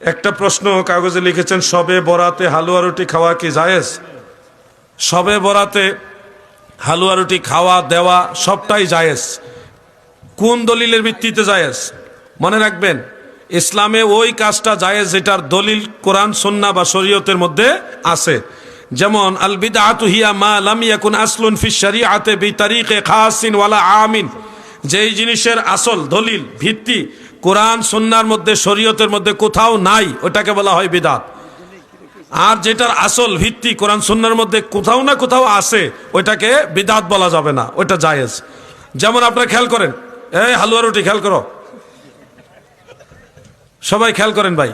একটা প্রশ্ন কাগজে লিখেছেন, সবে বরাতে হালুয়া রুটি খাওয়া কি জায়েজ? সবে বরাতে হালুয়া রুটি খাওয়া, দেওয়া সবটাই জায়েজ। কোন দলিলের ভিত্তিতে জায়েজ? মনে রাখবেন, ইসলামে ওই কাজটা জায়েজ যেটার দলিল কোরআন, সন্না বা শরীয়তের মধ্যে আছে। যেমন আল বিদআতু মা আসলুন ওয়ালা আমিন। যেই জিনিসের আসল দলিল, ভিত্তি কোরআন, সন্নার মধ্যে, শরীয়তের মধ্যে কোথাও নাই, ওটাকে বলা হয় বিদাত। আর যেটার আসল ভিত্তি কোরআন সন্ন্যার মধ্যে কোথাও না কোথাও আছে ওইটাকে বিদাত বলা যাবে না ওইটা জায়েজ। যেমন আপনারা খেয়াল করেন, এই হালুয়া রুটি খেয়াল করো। সবাই খেয়াল করেন ভাই,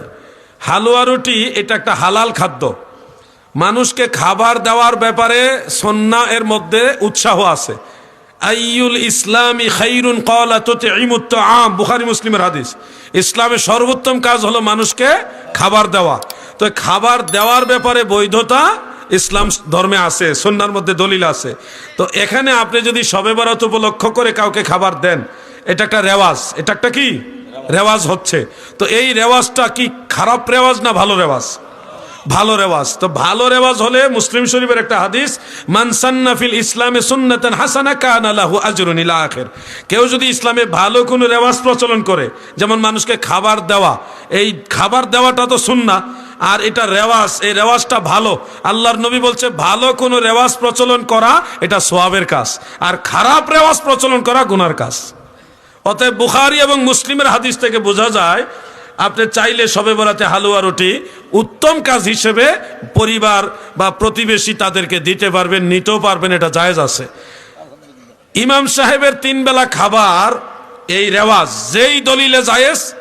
হালুয়া রুটি এটা একটা হালাল খাদ্য। মানুষকে খাবার দেওয়ার ব্যাপারে সন্না এর মধ্যে উৎসাহ আছে। আইয়ুল ইসলামী খাইরুন কলা তোতে ইমুত্ত আম বুখারি মুসলিমের হাদিস। ইসলামের সর্বোত্তম কাজ হলো মানুষকে খাবার দেওয়া। তো খাবার দেওয়ার ব্যাপারে বৈধতা ইসলাম ধর্মে আছে সন্ন্যার মধ্যে দলিল আছে। তো এখানে আপনি যদি সবে বরাত উপলক্ষ করে কাউকে খাবার দেন, এটা একটা রেওয়াজ। এটা একটা কি? রেওয়াজ হচ্ছে। তো এই রেওয়াজটা কি খারাপ রেওয়াজ না ভালো রেওয়াজ? ভালো রেওয়াজ। তো ভালো রেওয়াজ হলে মুসলিম শরীফের একটা হাদিস মানসান্না ফিল ইসলামে সুন্নাতান হাসানা কানা লাহু আজরুন ইলা আখির। কেউ যদি ইসলামে ভালো কোনো রেওয়াজ প্রচলন করে, যেমন মানুষকে খাবার দেওয়া, এই খাবার দেওয়াটা তো সুন্না আর এটা রেওয়াজ, এই রেওয়াজটা ভালো, আল্লাহর নবী বলছে ভালো কোনো রেওয়াজ প্রচলন করা, এটা সোয়াবের কাজ, আর খারাপ রেওয়াজ প্রচলন করা গুনার কাজ। অতএব বুখারি এবং মুসলিমের হাদিস থেকে বোঝা যায় আপনি চাইলে সবে বরাতে হালুয়া রুটি উত্তম কাজ হিসেবে পরিবার বা প্রতিবেশী তাদেরকে দিতে পারবেন নিতেও পারবেন এটা জায়েজ আছে। ইমাম সাহেবের তিন বেলা খাবার এই রেওয়াজ যেই দলিলে জায়েজ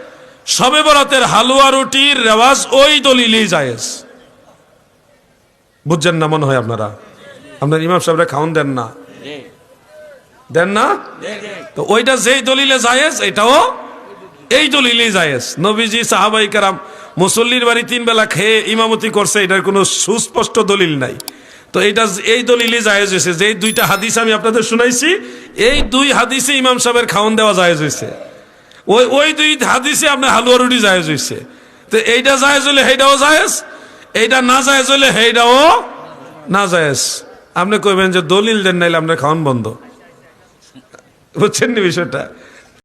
সবে বরাতের হালুয়া রুটির রেওয়াজ ওই দলিলেই জায়েজ। বুঝছেন না মনে হয় আপনারা? আপনার ইমাম সাহেবরা খাওন দেন না? দেন। না? তো ওইটা যেই দলিলে জায়েজ এটাও এই দলিলেই জায়েজ। নবীজি সাহাবাই কারাম মুসল্লির বাড়ি তিন বেলা খেয়ে ইমামতি করছে, এটার কোনো সুস্পষ্ট দলিল নাই। তো এটা এই দলিলে জায়েজ হয়েছে। যে দুইটা হাদিস আমি আপনাদের শুনাইছি, এই দুই হাদিসে ইমাম সাহেবের খাওয়ান দেওয়া জায়েজ হয়েছে। ওই ওই দুই হাদিসে আপনার হালুয়া রুটি জায়েজ হয়েছে। তো এইটা জায়েজ হলে সেইটাও জায়েজ, এইটা না জায়েজ হলে সেইটাও না জায়েজ। আপনি কইবেন যে দলিল দেন, নাইলে আপনার খাওয়ান বন্ধ। বুঝছেন নি বিষয়টা?